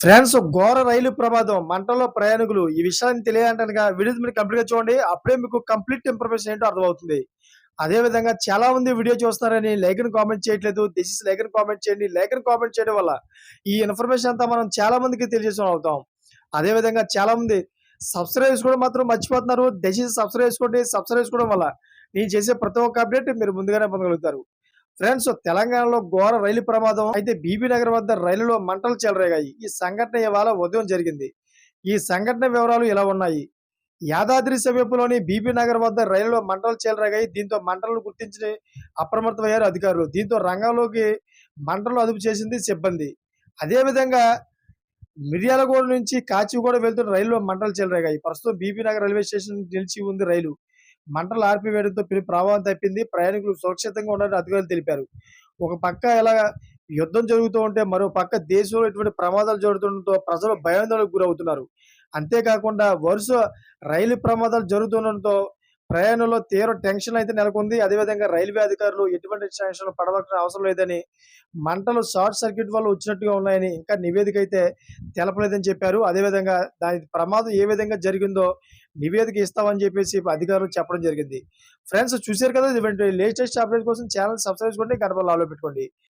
Friends ఘోర రైలు ప్రమాదం. మంటల్లో ప్రయాణికులు. ఈ విషయాన్ని తెలియాలంటనగా వీడియో మీరు కంప్లీట్గా చూడండి. అప్పుడే మీకు కంప్లీట్ ఇన్ఫర్మేషన్ ఏంటో అర్థమవుతుంది. అదే విధంగా చాలా మంది వీడియో చూస్తున్నారని లేఖను కామెంట్ చేయట్లేదు. దిస్ ఇస్ లేఖను కామెంట్ చేయండి. లైక్ని కామెంట్ చేయడం వల్ల ఈ ఇన్ఫర్మేషన్ అంతా మనం చాలా మందికి తెలియజేసిన అవుతాం. అదే విధంగా చాలా మంది సబ్స్క్రైబ్ చేసుకోవడం మాత్రం మర్చిపోతున్నారు. దయచేసి సబ్స్క్రైబ్ చేసుకోండి. సబ్స్క్రైబ్ చేసుకోవడం వల్ల నేను చేసే ప్రతి ఒక్క అప్డేట్ మీరు ముందుగానే పొందగలుగుతారు. ఫ్రెండ్స్ తెలంగాణలో ఘోర రైలు ప్రమాదం. అయితే బీబీ నగర్ వద్ద రైలులో మంటలు చెలరేగాయి. ఈ సంఘటన ఇవాళ ఉదయం జరిగింది. ఈ సంఘటన వివరాలు ఇలా ఉన్నాయి. యాదాద్రి సమీపంలోని బీబీ నగర్ వద్ద రైలులో మంటలు చెలరేగాయి. దీంతో మంటలను గుర్తించి అప్రమత్తమయ్యారు అధికారులు. దీంతో రంగంలోకి మంటలు అదుపు చేసింది సిబ్బంది. అదేవిధంగా మిర్యాలగూడ నుంచి కాచిగూడ వెళ్తున్న రైలులో మంటలు చెలరేగాయి. ప్రస్తుతం బీబీ నగర్ రైల్వే స్టేషన్ నిలిచి ఉంది రైలు. మంటలు ఆర్పివేయడంతో పెను ప్రభావం తప్పింది. ప్రయాణికులు సురక్షితంగా ఉండాలని అధికారులు తెలిపారు. ఒక పక్క ఇలా యుద్ధం జరుగుతూ ఉంటే మరో పక్క దేశంలో ఇటువంటి ప్రమాదాలు జరుగుతుండటంతో ప్రజలు భయాందోళనకు గురవుతున్నారు. అంతేకాకుండా వరుస రైలు ప్రమాదాలు జరుగుతుండటంతో ప్రయాణంలో తీవ్ర టెన్షన్ అయితే నెలకొంది. అదేవిధంగా రైల్వే అధికారులు ఎటువంటి టెన్షన్ పడవలసిన అవసరం లేదని మంటలు షార్ట్ సర్క్యూట్ వల్ల వచ్చినట్టుగా ఉన్నాయని ఇంకా నివేదిక అయితే తెలపలేదని చెప్పారు. అదేవిధంగా దాని ప్రమాదం ఏ విధంగా జరిగిందో నివేదిక ఇస్తామని చెప్పేసి అధికారులు చెప్పడం జరిగింది. ఫ్రెండ్స్ చూశారు కదా ఇటువంటి లేటెస్ట్ అప్డేట్ కోసం ఛానల్ సబ్స్క్రైబ్ చేసుకోండి గడప లాలో పెట్టుకోండి.